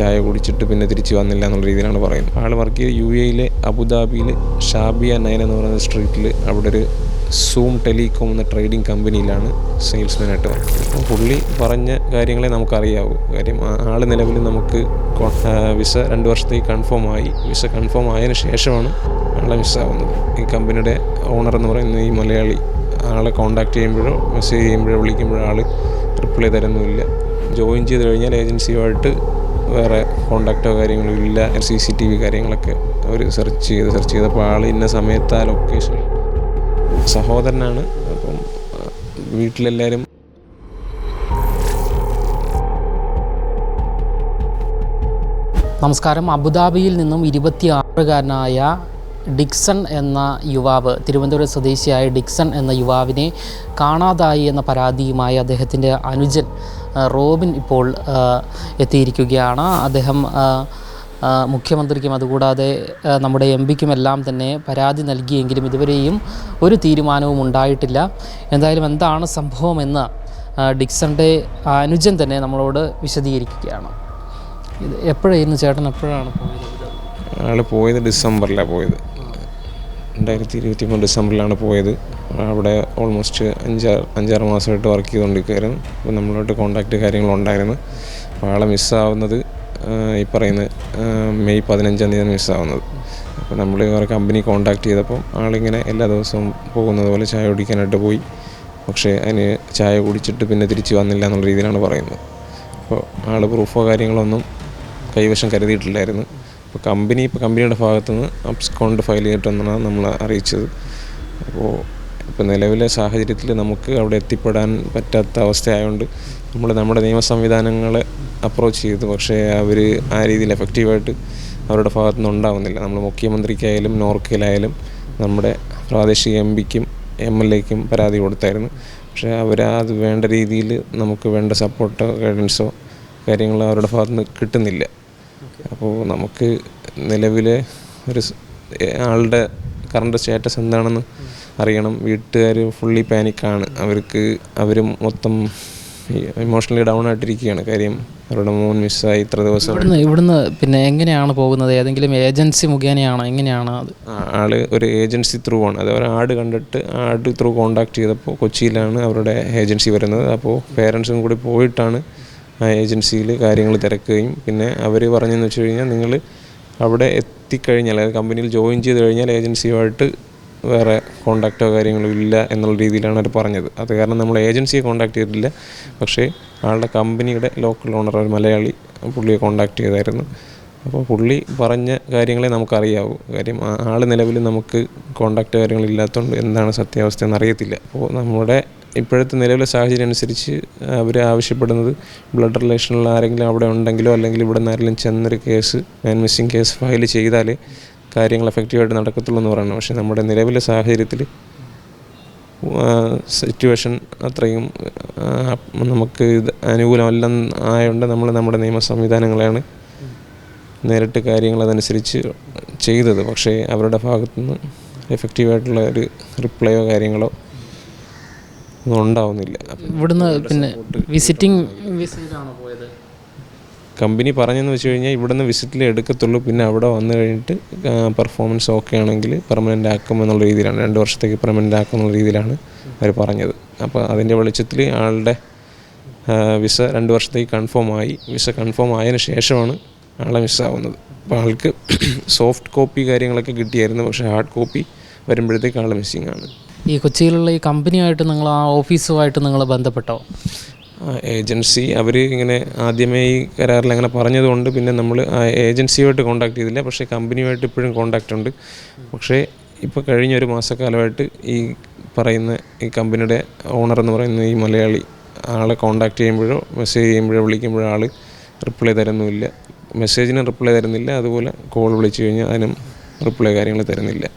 ചായ കുടിച്ചിട്ട് പിന്നെ തിരിച്ച് വന്നില്ല എന്നുള്ള രീതിയിലാണ് പറയുന്നത്. ആൾ വർക്ക് ചെയ്ത് യു എയിലെ അബുദാബിയിൽ ഷാബിയ നയൻ എന്ന് പറയുന്ന സ്ട്രീറ്റിൽ അവിടെ ഒരു സൂം ടെലികോം എന്ന ട്രേഡിംഗ് കമ്പനിയിലാണ് സെയിൽസ്മാനായിട്ട് വർക്ക് ചെയ്യുന്നത്. അപ്പോൾ പുള്ളി പറഞ്ഞ കാര്യങ്ങളെ നമുക്കറിയാവൂ. കാര്യം ആൾ നിലവിൽ നമുക്ക് വിസ രണ്ട് വർഷത്തേക്ക് കൺഫേം ആയി. വിസ കൺഫേം ആയതിനു ശേഷമാണ് ആളെ മിസ്സാവുന്നത് ഈ കമ്പനിയുടെ ഓണർ എന്ന് പറയുന്ന ഈ മലയാളി ആളെ കോൺടാക്ട് ചെയ്യുമ്പോഴോ മെസ്സേജ് ചെയ്യുമ്പോഴോ വിളിക്കുമ്പോഴോ ആൾ റിപ്ലൈ തരുന്നുമില്ല. ജോയിൻ ചെയ്ത് കഴിഞ്ഞാൽ ഏജൻസിയുമായിട്ട് വേറെ കോണ്ടാക്റ്റോ കാര്യങ്ങളോ ഇല്ല. സി സി ടി വി കാര്യങ്ങളൊക്കെ അവർ സെർച്ച് ചെയ്ത് സെർച്ച് ചെയ്തപ്പോൾ ആൾ ഇന്ന സമയത്ത് ആ ലൊക്കേഷൻ സഹോദരനാണ്. അപ്പം വീട്ടിലെല്ലാവരും നമസ്കാരം. അബുദാബിയിൽ നിന്നും ഇരുപത്തിയാറുകാരനായ ഡിക്സൺ എന്ന യുവാവ് തിരുവനന്തപുരം സ്വദേശിയായ ഡിക്സൺ എന്ന യുവാവിനെ കാണാതായി എന്ന പരാതിയുമായി അദ്ദേഹത്തിന്റെ അനുജൻ റോബിൻ ഇപ്പോൾ എത്തിയിരിക്കുകയാണ്. അദ്ദേഹം മുഖ്യമന്ത്രിക്കും അതുകൂടാതെ നമ്മുടെ എം പിക്കുമെല്ലാം തന്നെ പരാതി നൽകിയെങ്കിലും ഇതുവരെയും ഒരു തീരുമാനവും ഉണ്ടായിട്ടില്ല. എന്തായാലും എന്താണ് സംഭവമെന്ന് ഡിക്സന്റെ അനുജൻ തന്നെ നമ്മളോട് വിശദീകരിക്കുകയാണ്. ഇത് എപ്പോഴായിരുന്നു ചേട്ടൻ? എപ്പോഴാണ് പോയത്? പോയത് ഡിസംബറിലാണ് പോയത്. രണ്ടായിരത്തി ഇരുപത്തി മൂന്ന് ഡിസംബറിലാണ് പോയത്. അവിടെ ഓൾമോസ്റ്റ് അഞ്ചാറ് അഞ്ചാറ് മാസമായിട്ട് വർക്ക് ചെയ്തുകൊണ്ടിരിക്കുകയായിരുന്നു. അപ്പോൾ നമ്മളോട്ട് കോണ്ടാക്റ്റ് കാര്യങ്ങളുണ്ടായിരുന്നു. അപ്പോൾ ആളെ മിസ്സാവുന്നത് ഈ പറയുന്ന മെയ് പതിനഞ്ചാം തീയതിയാണ് മിസ്സാവുന്നത് അപ്പോൾ നമ്മൾ വേറെ കമ്പനി കോണ്ടാക്ട് ചെയ്തപ്പോൾ ആളിങ്ങനെ എല്ലാ ദിവസവും പോകുന്നത് പോലെ ചായ കുടിക്കാനായിട്ട് പോയി. പക്ഷേ അതിന് ചായ കുടിച്ചിട്ട് പിന്നെ തിരിച്ച് വന്നില്ല എന്നുള്ള രീതിയിലാണ് പറയുന്നത്. അപ്പോൾ ആൾ പ്രൂഫോ കാര്യങ്ങളൊന്നും കൈവശം കരുതിയിട്ടില്ലായിരുന്നു. അപ്പോൾ കമ്പനി ഇപ്പോൾ കമ്പനിയുടെ ഭാഗത്തുനിന്ന് അപ്സ്കൗണ്ട് ഫയൽ ചെയ്തിട്ടെന്നാണ് നമ്മൾ അറിയിച്ചത്. അപ്പോൾ ഇപ്പോൾ നിലവിലെ സാഹചര്യത്തിൽ നമുക്ക് അവിടെ എത്തിപ്പെടാൻ പറ്റാത്ത അവസ്ഥയായതുകൊണ്ട് നമ്മൾ നമ്മുടെ നിയമ സംവിധാനങ്ങളെ അപ്രോച്ച് ചെയ്തു. പക്ഷേ അവർ ആ രീതിയിൽ എഫക്റ്റീവായിട്ട് അവരുടെ ഭാഗത്തു നിന്ന് ഉണ്ടാവുന്നില്ല. നമ്മൾ മുഖ്യമന്ത്രിക്കായാലും നോർക്കയിലായാലും നമ്മുടെ പ്രാദേശിക എം പിക്കും എം എൽ എക്കും പരാതി കൊടുത്തായിരുന്നു. പക്ഷേ അവരത് വേണ്ട രീതിയിൽ നമുക്ക് വേണ്ട സപ്പോർട്ടോ ഗൈഡൻസോ കാര്യങ്ങളോ അവരുടെ ഭാഗത്തു നിന്ന് കിട്ടുന്നില്ല അപ്പോൾ നമുക്ക് നിലവിലെ ഒരു ആളുടെ കറണ്ട് സ്റ്റാറ്റസ് എന്താണെന്ന് അറിയണം. വീട്ടുകാർ ഫുള്ളി പാനിക്കാണ് അവർക്ക് അവരും മൊത്തം ഇമോഷണലി ഡൗൺ ആയിട്ടിരിക്കുകയാണ്. കാര്യം അവരുടെ മോൻ മിസ്സായി ഇത്ര ദിവസം. ഇവിടുന്ന് ഇവിടുന്ന് പിന്നെ എങ്ങനെയാണ് പോകുന്നത്? ഏതെങ്കിലും ഏജൻസി മുഖേനയാണോ? എങ്ങനെയാണ് അത്? ആൾ ഒരു ഏജൻസി ത്രൂ ആണ്. അത് അവർ ആഡ് കണ്ടിട്ട് ആട് ത്രൂ കോണ്ടാക്ട് ചെയ്തപ്പോൾ കൊച്ചിയിലാണ് അവരുടെ ഏജൻസി വരുന്നത്. അപ്പോൾ പേരൻസും കൂടി പോയിട്ടാണ് ആ ഏജൻസിയിൽ കാര്യങ്ങൾ തിരക്കുകയും. പിന്നെ അവർ പറഞ്ഞെന്ന് വെച്ച് കഴിഞ്ഞാൽ നിങ്ങൾ അവിടെ എത്തിക്കഴിഞ്ഞാൽ അതായത് കമ്പനിയിൽ ജോയിൻ ചെയ്ത് കഴിഞ്ഞാൽ ഏജൻസിയുമായിട്ട് വേറെ കോണ്ടാക്റ്റോ കാര്യങ്ങളോ ഇല്ല എന്നുള്ള രീതിയിലാണ് അവർ പറഞ്ഞത്. അത് കാരണം നമ്മൾ ഏജൻസിയെ കോണ്ടാക്ട് ചെയ്തിട്ടില്ല. പക്ഷേ ആളുടെ കമ്പനിയുടെ ലോക്കൽ ഓണർ ഒരു മലയാളി പുള്ളിയെ കോണ്ടാക്ട് ചെയ്തായിരുന്നു. അപ്പോൾ പുള്ളി പറഞ്ഞ കാര്യങ്ങളെ നമുക്കറിയാവൂ. കാര്യം ആൾ നിലവിൽ നമുക്ക് കോണ്ടാക്റ്റ് കാര്യങ്ങളില്ലാത്തതുകൊണ്ട് എന്താണ് സത്യാവസ്ഥ എന്നറിയത്തില്ല അപ്പോൾ നമ്മുടെ ഇപ്പോഴത്തെ നിലവിലെ സാഹചര്യം അനുസരിച്ച് അവർ ആവശ്യപ്പെടുന്നത് ബ്ലഡ് റിലേഷനുള്ള ആരെങ്കിലും അവിടെ ഉണ്ടെങ്കിലോ അല്ലെങ്കിൽ ഇവിടെ നിന്ന് ആരെങ്കിലും ചെന്നൊരു case man missing case file ചെയ്താലേ കാര്യങ്ങൾ എഫക്റ്റീവായിട്ട് നടക്കത്തുള്ളൂ എന്ന് പറയുന്നത്. പക്ഷേ നമ്മുടെ നിലവിലെ സാഹചര്യത്തിൽ സിറ്റുവേഷൻ അത്രയും നമുക്ക് ഇത് അനുകൂലമല്ലെന്ന് ആയതുകൊണ്ട് നമ്മൾ നമ്മുടെ നിയമ സംവിധാനങ്ങളെയാണ് നേരിട്ട് കാര്യങ്ങൾ അതനുസരിച്ച് ചെയ്തത്. പക്ഷേ അവരുടെ ഭാഗത്തുനിന്ന് എഫക്റ്റീവായിട്ടുള്ള ഒരു റിപ്ലൈയോ കാര്യങ്ങളോ ഒന്നും ഉണ്ടാവുന്നില്ല ഇവിടുന്ന് പിന്നെ വിസിറ്റിംഗ് വിസയിലാണോ പോയത് കമ്പനി പറഞ്ഞെന്ന് വെച്ച് കഴിഞ്ഞാൽ ഇവിടുന്ന് വിസിറ്റിൽ എടുക്കത്തുള്ളൂ. പിന്നെ അവിടെ വന്നു കഴിഞ്ഞിട്ട് പെർഫോമൻസ് ഓക്കെ ആണെങ്കിൽ പെർമനന്റ് ആക്കും എന്നുള്ള രീതിയിലാണ്. രണ്ട് വർഷത്തേക്ക് പെർമനന്റ് ആക്കും എന്നുള്ള രീതിയിലാണ് അവർ പറഞ്ഞത്. അപ്പോൾ അതിന്റെ വെളിച്ചത്തിൽ ആളുടെ വിസ രണ്ട് വർഷത്തേക്ക് കൺഫേം ആയി. വിസ കൺഫേം ആയതിനു ശേഷമാണ് ആളെ മിസ്സാവുന്നത് അപ്പോൾ ആൾക്ക് സോഫ്റ്റ് കോപ്പി കാര്യങ്ങളൊക്കെ കിട്ടിയായിരുന്നു. പക്ഷേ ഹാർഡ് കോപ്പി വരുമ്പോഴത്തേക്ക് ആൾ മിസ്സിങ് ആണ്. ഈ കൊച്ചിയിലുള്ള ഈ കമ്പനിയായിട്ട് നിങ്ങൾ ആ ഓഫീസുമായിട്ട് നിങ്ങൾ ബന്ധപ്പെട്ടോ? ഏജൻസി അവർ ഇങ്ങനെ ആദ്യമേ ഈ കരാറിൽ അങ്ങനെ പറഞ്ഞതുകൊണ്ട് പിന്നെ നമ്മൾ ഏജൻസിയുമായിട്ട് കോണ്ടാക്ട് ചെയ്തില്ല. പക്ഷേ കമ്പനിയുമായിട്ട് ഇപ്പോഴും കോണ്ടാക്റ്റ് ഉണ്ട്. പക്ഷേ ഇപ്പോൾ കഴിഞ്ഞ ഒരു മാസക്കാലമായിട്ട് ഈ പറയുന്ന ഈ കമ്പനിയുടെ ഓണർ എന്ന് പറയുന്ന ഈ മലയാളി ആളെ കോണ്ടാക്ട് ചെയ്യുമ്പോഴോ മെസ്സേജ് ചെയ്യുമ്പോഴോ വിളിക്കുമ്പോഴോ ആൾ റിപ്ലൈ തരുന്നുമില്ല. മെസ്സേജിന് റിപ്ലൈ തരുന്നില്ല. അതുപോലെ കോൾ വിളിച്ചു കഴിഞ്ഞാൽ അതിനും റിപ്ലൈ കാര്യങ്ങൾ തരുന്നില്ല.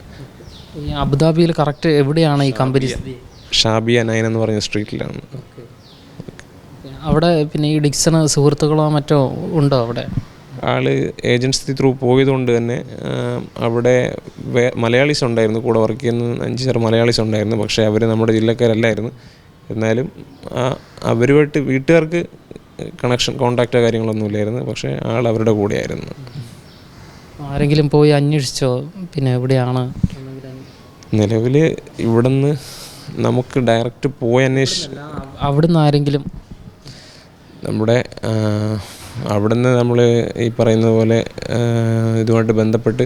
ഈ അബുദാബിയിൽ കറക്റ്റ് എവിടെയാണ് ഈ കമ്പനി സ്ഥിതി ഷാബിയ നയൻ എന്ന് പറഞ്ഞ സ്ട്രീറ്റിലാണ് അവിടെ പിന്നെ ഈ ഡിക്സണ് സുഹൃത്തുക്കളോ മറ്റോ ഉണ്ടോ അവിടെ? ആൾ ഏജൻസി ത്രൂ പോയതുകൊണ്ട് തന്നെ അവിടെ വേ മലയാളീസ് ഉണ്ടായിരുന്നു കൂടെ വർക്ക് ചെയ്യുന്ന അഞ്ച് ചെറു മലയാളീസ് ഉണ്ടായിരുന്നു പക്ഷേ അവർ നമ്മുടെ ജില്ലക്കാരല്ലായിരുന്നു. എന്നാലും അവരുമായിട്ട് വീട്ടുകാർക്ക് കണക്ഷൻ കോണ്ടാക്റ്റോ കാര്യങ്ങളൊന്നും ഇല്ലായിരുന്നു പക്ഷേ ആൾ അവരുടെ കൂടെയായിരുന്നു. ആരെങ്കിലും പോയി അന്വേഷിച്ചോ? പിന്നെ എവിടെയാണ്? നിലവിൽ ഇവിടുന്ന് നമുക്ക് ഡയറക്റ്റ് പോയി അന്വേഷിച്ച് അവിടുന്ന് ആരെങ്കിലും? നമ്മുടെ അവിടുന്ന് നമ്മൾ ഈ പറയുന്ന പോലെ ഇതുമായിട്ട് ബന്ധപ്പെട്ട്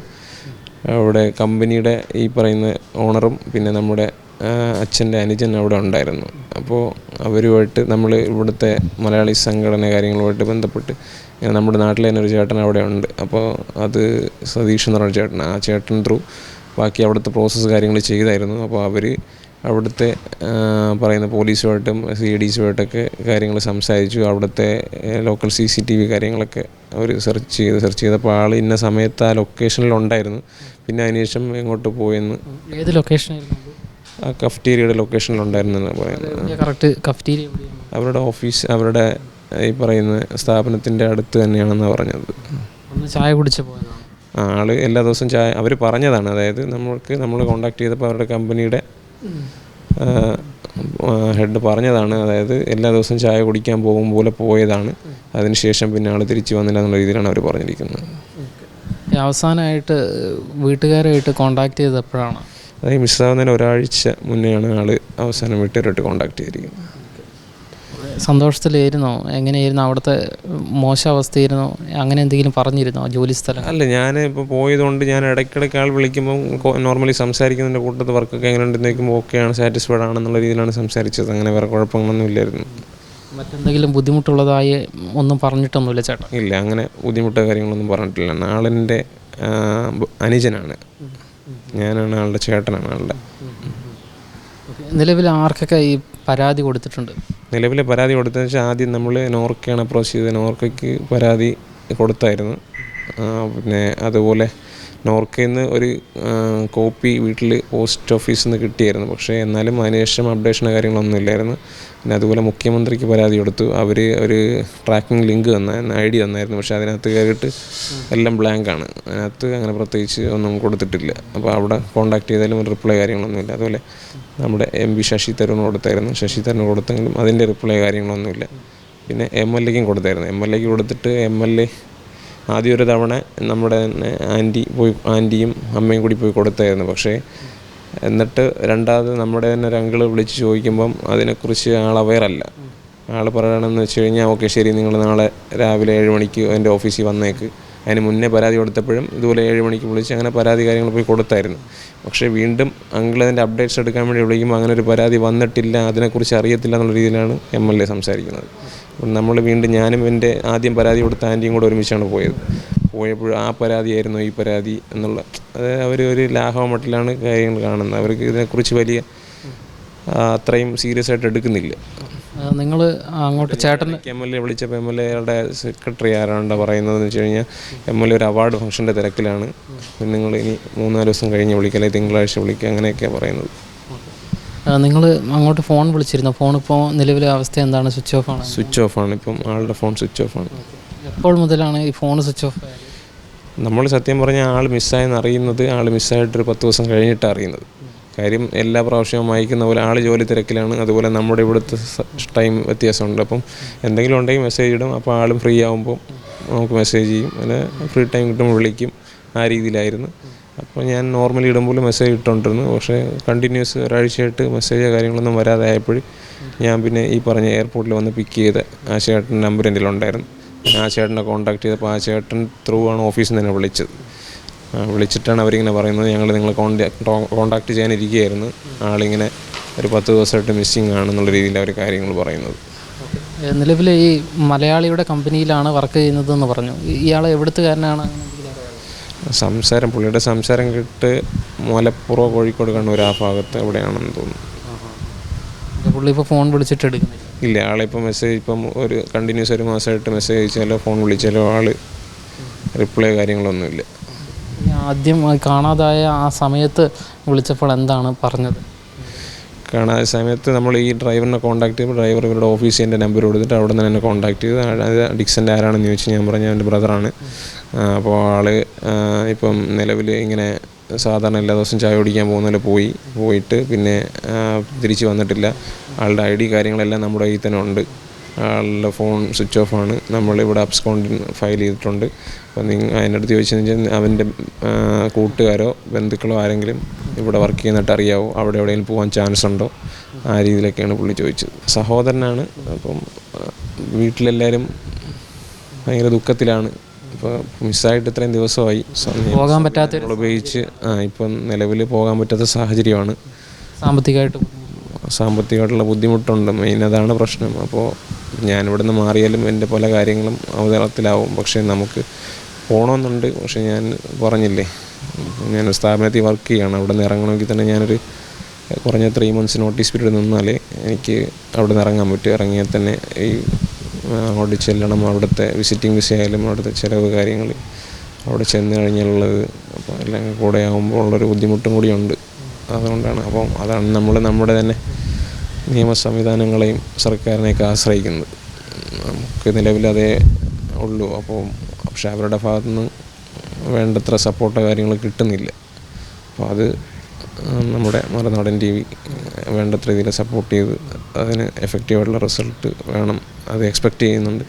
അവിടെ കമ്പനിയുടെ ഈ പറയുന്ന ഓണറും പിന്നെ നമ്മുടെ അച്ഛന്റെ അനുജൻ അവിടെ ഉണ്ടായിരുന്നു. അപ്പോൾ അവരുമായിട്ട് നമ്മൾ ഇവിടുത്തെ മലയാളി സംഘടന കാര്യങ്ങളുമായിട്ട് ബന്ധപ്പെട്ട് നമ്മുടെ നാട്ടിലെ തന്നെ ഒരു ചേട്ടൻ അവിടെ ഉണ്ട്. അപ്പോൾ അത് സതീഷ് എന്ന് പറഞ്ഞ ചേട്ടൻ ആ ചേട്ടൻ ത്രൂ ബാക്കി അവിടുത്തെ പ്രോസസ്സ് കാര്യങ്ങൾ ചെയ്തായിരുന്നു. അപ്പോൾ അവർ അവിടുത്തെ പറയുന്ന പോലീസുമായിട്ടും സി ഡീസുമായിട്ടൊക്കെ കാര്യങ്ങൾ സംസാരിച്ചു. അവിടുത്തെ local C C T V കാര്യങ്ങളൊക്കെ അവർ സെർച്ച് ചെയ്ത് സെർച്ച് ചെയ്തപ്പോൾ ആൾ ഇന്ന സമയത്ത് ആ ലൊക്കേഷനിൽ ഉണ്ടായിരുന്നു. പിന്നെ അതിനുശേഷം എങ്ങോട്ട് പോയെന്ന് ഏത് ലൊക്കേഷനായിരുന്നു ആ കഫ്റ്റീരിയയുടെ ലൊക്കേഷനിൽ ഉണ്ടായിരുന്നു എന്ന് പറയുന്നത് കറക്റ്റ് കഫ്റ്റീരിയ അവരുടെ ഓഫീസ് അവരുടെ ഈ പറയുന്ന സ്ഥാപനത്തിന്റെ അടുത്ത് തന്നെയാണെന്നാണ് പറഞ്ഞത്. ചായ കുടിച്ച് പോയതാണ്. ആ, ആൾ എല്ലാ ദിവസവും ചായ അവർ പറഞ്ഞതാണ്. അതായത് നമ്മൾക്ക് നമ്മൾ കോണ്ടാക്ട് ചെയ്തപ്പോൾ അവരുടെ കമ്പനിയുടെ ഹെഡ് പറഞ്ഞതാണ്. അതായത് എല്ലാ ദിവസവും ചായ കുടിക്കാൻ പോകും പോലെ പോയതാണ്. അതിനുശേഷം പിന്നെ ആൾ തിരിച്ചു വന്നില്ല എന്നുള്ള രീതിയിലാണ് അവർ പറഞ്ഞിരിക്കുന്നത്. അവസാനമായിട്ട് വീട്ടുകാരായിട്ട് കോണ്ടാക്ട് ചെയ്തപ്പോഴാണ്? അതായത് മിസ്സാവുന്നതിന് ഒരാഴ്ച മുന്നെയാണ് ആൾ അവസാനം വീട്ടുകാരായിട്ട് കോണ്ടാക്ട് ചെയ്തിരിക്കുന്നത്. സന്തോഷത്തിലായിരുന്നോ. എങ്ങനെയായിരുന്നു അവിടുത്തെ മോശ അവസ്ഥയായിരുന്നോ അങ്ങനെ എന്തെങ്കിലും പറഞ്ഞിരുന്നോ ജോലി സ്ഥലം? അല്ല ഞാൻ ഇപ്പോൾ പോയതുകൊണ്ട് ഞാൻ ഇടയ്ക്കിടയ്ക്ക് ആൾ വിളിക്കുമ്പോൾ നോർമലി സംസാരിക്കുന്നതിന്റെ കൂട്ടത്തിൽ വർക്കൊക്കെ എങ്ങനെ ഉണ്ടെന്ന് ചോദിക്കുമ്പോൾ ഓക്കെയാണ് സാറ്റിസ്ഫൈഡ് ആണെന്നുള്ള രീതിയിലാണ് സംസാരിച്ചത്. അങ്ങനെ വേറെ കുഴപ്പങ്ങളൊന്നും ഇല്ലായിരുന്നു. മറ്റെന്തെങ്കിലും ബുദ്ധിമുട്ടുള്ളതായി ഒന്നും പറഞ്ഞിട്ടൊന്നുമില്ല ചേട്ടാ? ഇല്ല അങ്ങനെ ബുദ്ധിമുട്ടോ കാര്യങ്ങളൊന്നും പറഞ്ഞിട്ടില്ല. ആളിന്റെ ബ- അനുജനാണ്. ഞാനാണ് ആളുടെ ചേട്ടനാണ് ആളുടെ. നിലവിൽ ആർക്കൊക്കെ ഈ പരാതി കൊടുത്തിട്ടുണ്ട്? നിലവിലെ പരാതി കൊടുത്തതെന്ന് വെച്ചാൽ ആദ്യം നമ്മൾ നോർക്കയാണ് അപ്രോച്ച് ചെയ്തത്. നോർക്കയ്ക്ക് പരാതി കൊടുത്തായിരുന്നു. പിന്നെ അതുപോലെ നോർക്കയിൽ നിന്ന് ഒരു കോപ്പി വീട്ടിൽ പോസ്റ്റ് ഓഫീസിൽ നിന്ന് കിട്ടിയായിരുന്നു. പക്ഷേ എന്നാലും അതിനുശേഷം അപ്ഡേഷനോ കാര്യങ്ങളൊന്നും ഇല്ലായിരുന്നു. പിന്നെ അതുപോലെ മുഖ്യമന്ത്രിക്ക് പരാതി കൊടുത്തു. അവർ ഒരു ട്രാക്കിംഗ് ലിങ്ക് തന്ന ഐ ഡി തന്നായിരുന്നു. പക്ഷേ അതിനകത്ത് കയറിയിട്ട് എല്ലാം ബ്ലാങ്ക് ആണ്. അതിനകത്ത് അങ്ങനെ പ്രത്യേകിച്ച് ഒന്നും കൊടുത്തിട്ടില്ല. അപ്പോൾ അവിടെ കോൺടാക്ട് ചെയ്താലും ഒരു റിപ്ലൈ കാര്യങ്ങളൊന്നുമില്ല അതുപോലെ നമ്മുടെ എം പി ശശി തരൂർ കൊടുത്തായിരുന്നു. ശശി തരൂർ കൊടുത്തെങ്കിലും അതിന്റെ റിപ്ലൈ കാര്യങ്ങളൊന്നുമില്ല പിന്നെ എം എൽ എക്കും കൊടുത്തായിരുന്നു. എം എൽ എക്ക് കൊടുത്തിട്ട് എം എൽ എ ആദ്യം ഒരു തവണ നമ്മുടെ തന്നെ ആന്റി പോയി ആന്റിയും അമ്മയും കൂടി പോയി കൊടുത്തായിരുന്നു. പക്ഷേ എന്നിട്ട് രണ്ടാമത് നമ്മുടെ തന്നെ ഒരു അങ്കിൾ വിളിച്ച് ചോദിക്കുമ്പം അതിനെക്കുറിച്ച് ആൾ അവയറല്ല ആൾ പറയണമെന്ന് വെച്ച് കഴിഞ്ഞാൽ ഓക്കെ ശരി നിങ്ങൾ നാളെ രാവിലെ ഏഴ് മണിക്ക് എന്റെ ഓഫീസിൽ വന്നേക്ക്. അതിന് മുന്നേ പരാതി കൊടുത്തപ്പോഴും ഇതുപോലെ ഏഴ് മണിക്ക് വിളിച്ച് അങ്ങനെ പരാതി കാര്യങ്ങൾ പോയി കൊടുത്തായിരുന്നു. പക്ഷേ വീണ്ടും അങ്കിൾ അതിന്റെ അപ്ഡേറ്റ്സ് എടുക്കാൻ വേണ്ടി വിളിക്കുമ്പോൾ അങ്ങനെ ഒരു പരാതി വന്നിട്ടില്ല അതിനെക്കുറിച്ച് അറിയത്തില്ല എന്നുള്ള രീതിയിലാണ് എം എൽ എ സംസാരിക്കുന്നത്. നമ്മൾ വീണ്ടും ഞാനും എന്റെ ആദ്യം പരാതി കൊടുത്ത ആന്റിയും കൂടെ ഒരുമിച്ചാണ് പോയത്. പോയപ്പോൾ ആ പരാതിയായിരുന്നു ഈ പരാതി എന്നുള്ള. അത് അവർ ഒരു ലാഘവമട്ടിലാണ് കാര്യങ്ങൾ കാണുന്നത്. അവർക്ക് ഇതിനെക്കുറിച്ച് വലിയ അത്രയും സീരിയസ് ആയിട്ട് എടുക്കുന്നില്ല. നിങ്ങൾ അങ്ങോട്ട് ചേട്ടൻ എം എൽ എ വിളിച്ചപ്പോൾ എം എൽ എയുടെ സെക്രട്ടറി ആരാണ് പറയുന്നതെന്ന് വെച്ച് കഴിഞ്ഞാൽ എം എൽ എ ഒരു അവാർഡ് ഫംഗ്ഷന്റെ തിരക്കിലാണ്. പിന്നെ നിങ്ങൾ ഇനി മൂന്നാൽ ദിവസം കഴിഞ്ഞ് വിളിക്കുക അല്ലെങ്കിൽ തിങ്കളാഴ്ച വിളിക്കുക അങ്ങനെയൊക്കെയാണ് പറയുന്നത്. നിങ്ങൾ അങ്ങോട്ട് ഫോൺ വിളിച്ചിരുന്നു? ഫോൺ ഇപ്പോൾ നിലവിലെ അവസ്ഥ എന്താണ്? സ്വിച്ച് ഓഫ് ആണ്? സ്വിച്ച് ഓഫ് ആണ്. ഇപ്പം ആളുടെ ഫോൺ സ്വിച്ച് ഓഫ് ആണ്. എപ്പോൾ മുതലാണ് ഈ ഫോൺ സ്വിച്ച് ഓഫ് നമ്മൾ സത്യം പറഞ്ഞാൽ ആൾ മിസ്സായെന്ന് അറിയുന്നത് ആൾ മിസ്സായിട്ടൊരു പത്ത് ദിവസം കഴിഞ്ഞിട്ടാണ് അറിയുന്നത്. കാര്യം എല്ലാ പ്രാവശ്യവും വായിക്കുന്ന പോലെ ആൾ ജോലി തിരക്കിലാണ്. അതുപോലെ നമ്മുടെ ഇവിടുത്തെ ടൈം വ്യത്യാസമുണ്ട്. അപ്പം എന്തെങ്കിലും ഉണ്ടെങ്കിൽ മെസ്സേജ് ഇടും. അപ്പോൾ ആളും ഫ്രീ ആകുമ്പോൾ നമുക്ക് മെസ്സേജ് ചെയ്യും. അങ്ങനെ ഫ്രീ ടൈം കിട്ടുമ്പോൾ വിളിക്കും. ആ രീതിയിലായിരുന്നു. അപ്പോൾ ഞാൻ നോർമലി ഇടുമ്പോൾ മെസ്സേജ് ഇട്ടുകൊണ്ടിരുന്നു. പക്ഷേ കണ്ടിന്യൂസ് ഒരാഴ്ചയായിട്ട് മെസ്സേജോ കാര്യങ്ങളൊന്നും വരാതെ ആയപ്പോൾ ഞാൻ പിന്നെ ഈ പറഞ്ഞ എയർപോർട്ടിൽ വന്ന് പിക്ക് ചെയ്ത ആ ചേട്ടൻ നമ്പർ എന്റെ ഉണ്ടായിരുന്നു ഞാൻ ആ ചേട്ടനെ കോൺടാക്ട് ചെയ്തപ്പോൾ ആ ചേട്ടൻ ത്രൂ ആണ് ഓഫീസിൽ നിന്ന് തന്നെ വിളിച്ചത്. വിളിച്ചിട്ടാണ് അവരിങ്ങനെ പറയുന്നത്. ഞങ്ങൾ നിങ്ങളെ കോണ്ടാക്ട് കോണ്ടാക്ട് ചെയ്യാനിരിക്കുകയായിരുന്നു. ആളിങ്ങനെ ഒരു പത്ത് ദിവസമായിട്ട് മിസ്സിങ് ആണെന്നുള്ള രീതിയിൽ അവർ കാര്യങ്ങൾ പറയുന്നത്. നിലവിൽ ഈ മലയാളിയുടെ കമ്പനിയിലാണ് വർക്ക് ചെയ്യുന്നതെന്ന് പറഞ്ഞു. ഇയാൾ ഇയാളെ എവിടുത്തുകാരനാണ്? സംസാരം പുള്ളിയുടെ സംസാരം കേട്ട് മലപ്പുറം കോഴിക്കോട് കണ്ണൂർ ആ ഭാഗത്ത് എവിടെയാണെന്ന് തോന്നുന്നു. പുള്ളി ഇപ്പോൾ ഫോൺ വിളിച്ചിട്ട് എടുക്കുന്നില്ല. ഇല്ല ആളിപ്പോൾ മെസ്സേജ് ഇപ്പം ഒരു കണ്ടിന്യൂസ് ഒരു മാസമായിട്ട് മെസ്സേജ് അയച്ചാലോ ഫോൺ വിളിച്ചാലോ ആൾ റിപ്ലൈ കാര്യങ്ങളൊന്നുമില്ല. ആദ്യം കാണാതായ ആ സമയത്ത് വിളിച്ചപ്പോൾ എന്താണ് പറഞ്ഞത്? കാണാതെ സമയത്ത് നമ്മൾ ഈ ഡ്രൈവറിനെ കോൺടാക്ട് ചെയ്യുമ്പോൾ ഡ്രൈവർ ഇവരുടെ ഓഫീസിൽ എന്റെ നമ്പർ കൊടുത്തിട്ട് അവിടെ നിന്ന് എന്നെ കോൺടാക്ട് ചെയ്ത്. അതായത് അത് ഡിക്സന്റെ ആരാണെന്ന് ചോദിച്ചു ഞാൻ പറഞ്ഞു എന്റെ ബ്രദറാണ് അപ്പോൾ ആൾ ഇപ്പം നിലവിൽ ഇങ്ങനെ സാധാരണ എല്ലാ ദിവസവും ചായ കുടിക്കാൻ പോകുന്നതിൽ പോയി. പോയിട്ട് പിന്നെ തിരിച്ച് വന്നിട്ടില്ല. ആളുടെ ഐ ഡി കാര്യങ്ങളെല്ലാം നമ്മുടെ കയ്യിൽ തന്നെ ഉണ്ട്. ആളുടെ ഫോൺ സ്വിച്ച് ഓഫ് ആണ്. നമ്മളിവിടെ അപ്സ്കൗണ്ടിൽ ഫയൽ ചെയ്തിട്ടുണ്ട്. അപ്പോൾ നിങ്ങൾ അടുത്ത് ചോദിച്ചതെന്ന് വെച്ചാൽ അവന്റെ കൂട്ടുകാരോ ബന്ധുക്കളോ ആരെങ്കിലും ഇവിടെ വർക്ക് ചെയ്യുന്നിട്ട് അറിയാവോ? അവിടെ എവിടെയെങ്കിലും പോകാൻ ചാൻസ് ഉണ്ടോ? ആ രീതിയിലൊക്കെയാണ് പുള്ളി ചോദിച്ചത്. സഹോദരനാണ്. അപ്പം വീട്ടിലെല്ലാവരും ഭയങ്കര ദുഃഖത്തിലാണ്. ഇപ്പോൾ മിസ്സായിട്ട് ഇത്രയും ദിവസമായി. പോകാൻ പറ്റാത്ത ഉപയോഗിച്ച് ആ ഇപ്പം നിലവിൽ പോകാൻ പറ്റാത്ത സാഹചര്യമാണ്. സാമ്പത്തികമായിട്ട് സാമ്പത്തികമായിട്ടുള്ള ബുദ്ധിമുട്ടുണ്ട്. മെയിൻ അതാണ് പ്രശ്നം. അപ്പോൾ ഞാനിവിടെ നിന്ന് മാറിയാലും എന്റെ പല കാര്യങ്ങളും അവതരണത്തിലാവും. പക്ഷേ നമുക്ക് പോകണമെന്നുണ്ട് പക്ഷേ ഞാൻ പറഞ്ഞില്ലേ ഞാൻ സ്ഥാപനത്തിൽ വർക്ക് ചെയ്യുകയാണ് അവിടെ നിന്ന് ഇറങ്ങണമെങ്കിൽ തന്നെ ഞാനൊരു കുറഞ്ഞ ത്രീ മന്ത്സ് നോട്ടീസ് പീരീഡ് നിന്നാലേ എനിക്ക് അവിടെ നിന്ന് ഇറങ്ങാൻ പറ്റും. ഇറങ്ങിയാൽ തന്നെ ഈ അങ്ങോട്ട് ചെല്ലണം അവിടുത്തെ വിസിറ്റിംഗ് വിസ ആയാലും അവിടുത്തെ ചിലവ് കാര്യങ്ങൾ അവിടെ ചെന്ന് കഴിഞ്ഞുള്ളത് അപ്പോൾ എല്ലാം കൂടെ ആകുമ്പോൾ ഉള്ളൊരു ബുദ്ധിമുട്ടും കൂടിയുണ്ട് അതുകൊണ്ടാണ് അപ്പം അതാണ് നമ്മൾ നമ്മുടെ തന്നെ നിയമ സംവിധാനങ്ങളെയും സർക്കാരിനെയൊക്കെ ആശ്രയിക്കുന്നത്. നമുക്ക് നിലവിലതേ ഉള്ളൂ. അപ്പോൾ പക്ഷെ അവരുടെ ഭാഗത്തുനിന്ന് വേണ്ടത്ര സപ്പോർട്ടോ കാര്യങ്ങൾ കിട്ടുന്നില്ല. അപ്പോൾ അത് നമ്മുടെ മറുനാടൻ ടി വി വേണ്ടത്ര രീതിയിൽ സപ്പോർട്ട് ചെയ്ത് അതിന് എഫക്റ്റീവായിട്ടുള്ള റിസൾട്ട് വേണം അത് എക്സ്പെക്റ്റ് ചെയ്യുന്നുണ്ട്.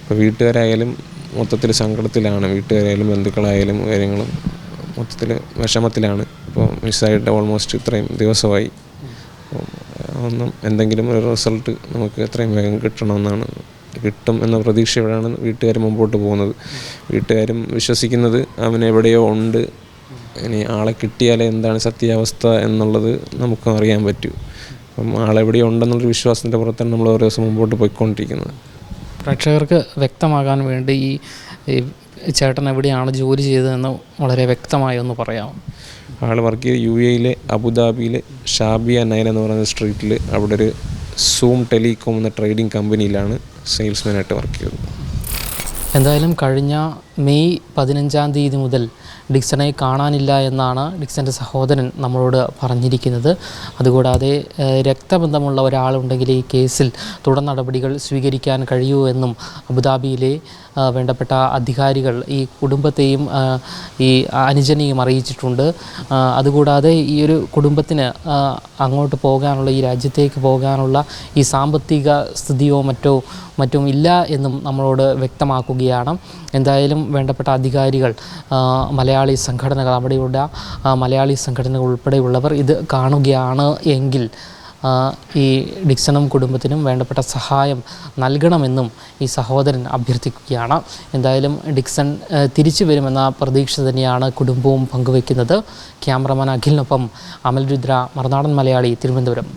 ഇപ്പോൾ വീട്ടുകാരായാലും മൊത്തത്തിൽ സങ്കടത്തിലാണ്. വീട്ടുകാരായാലും ബന്ധുക്കളായാലും കാര്യങ്ങളും മൊത്തത്തിൽ വിഷമത്തിലാണ്. ഇപ്പോൾ മിസ്സായിട്ട് ഓൾമോസ്റ്റ് ഇത്രയും ദിവസമായി. അപ്പം ഒന്നും എന്തെങ്കിലും ഒരു റിസൾട്ട് നമുക്ക് എത്രയും വേഗം കിട്ടണമെന്നാണ് കിട്ടും എന്ന പ്രതീക്ഷയോടെയാണ് വീട്ടുകാർ മുമ്പോട്ട് പോകുന്നത്. വീട്ടുകാരും വിശ്വസിക്കുന്നത് അവൻ എവിടെയോ ഉണ്ട്. ഇനി ആളെ കിട്ടിയാലേ എന്താണ് സത്യാവസ്ഥ എന്നുള്ളത് നമുക്ക് അറിയാൻ പറ്റൂ. അപ്പം ആളെവിടെയോ ഉണ്ടെന്നുള്ളൊരു വിശ്വാസത്തിന്റെ പുറത്താണ് നമ്മൾ ഓരോ ദിവസം മുമ്പോട്ട് പോയിക്കൊണ്ടിരിക്കുന്നത്. പ്രേക്ഷകർക്ക് വ്യക്തമാകാൻ വേണ്ടി ഈ ഈ ചേട്ടൻ എവിടെയാണ് ജോലി ചെയ്തതെന്ന് വളരെ വ്യക്തമായി ഒന്ന് പറയാം ആൾ വർക്ക് ചെയ്ത് യു എയിലെ അബുദാബിയിലെ ഷാബിയ നയൻ എന്ന് പറയുന്ന സ്ട്രീറ്റിൽ അവിടെ ഒരു സൂം ടെലികോം എന്ന ട്രേഡിംഗ് കമ്പനിയിലാണ് സെയിൽസ്മാനായിട്ട് വർക്ക് ചെയ്തത് എന്തായാലും കഴിഞ്ഞ മെയ് പതിനഞ്ചാം തീയതി മുതൽ ഡിക്സണെ കാണാനില്ല എന്നാണ് ഡിക്സന്റെ സഹോദരൻ നമ്മളോട് പറഞ്ഞിരിക്കുന്നത്. അതുകൂടാതെ രക്തബന്ധമുള്ള ഒരാളുണ്ടെങ്കിൽ ഈ കേസിൽ തുടർ നടപടികൾ സ്വീകരിക്കാൻ കഴിയൂ എന്നും അബുദാബിയിലെ വേണ്ടപ്പെട്ട അധികാരികൾ ഈ കുടുംബത്തെയും ഈ അനുജനെയും അറിയിച്ചിട്ടുണ്ട്. അതുകൂടാതെ ഈ ഒരു കുടുംബത്തിന് അങ്ങോട്ട് പോകാനുള്ള ഈ രാജ്യത്തേക്ക് പോകാനുള്ള ഈ സാമ്പത്തിക സ്ഥിതിയോ മറ്റോ മറ്റും ഇല്ല എന്നും നമ്മളോട് വ്യക്തമാക്കുകയാണ്. എന്തായാലും വേണ്ടപ്പെട്ട അധികാരികൾ ആ, മലയാളി സംഘടനകൾ അവിടെയുള്ള മലയാളി സംഘടനകൾ ഉൾപ്പെടെയുള്ളവർ ഇത് കാണുകയാണ് എങ്കിൽ ഈ ഡിക്സണും കുടുംബത്തിനും വേണ്ടപ്പെട്ട സഹായം നൽകണമെന്നും ഈ സഹോദരൻ അഭ്യർത്ഥിക്കുകയാണ്. എന്തായാലും ഡിക്സൺ തിരിച്ചു വരുമെന്ന പ്രതീക്ഷ തന്നെയാണ് കുടുംബവും പങ്കുവയ്ക്കുന്നത്. ക്യാമറമാൻ അഖിലിനൊപ്പം അമൽ രുദ്ര മറുനാടൻ മലയാളി തിരുവനന്തപുരം.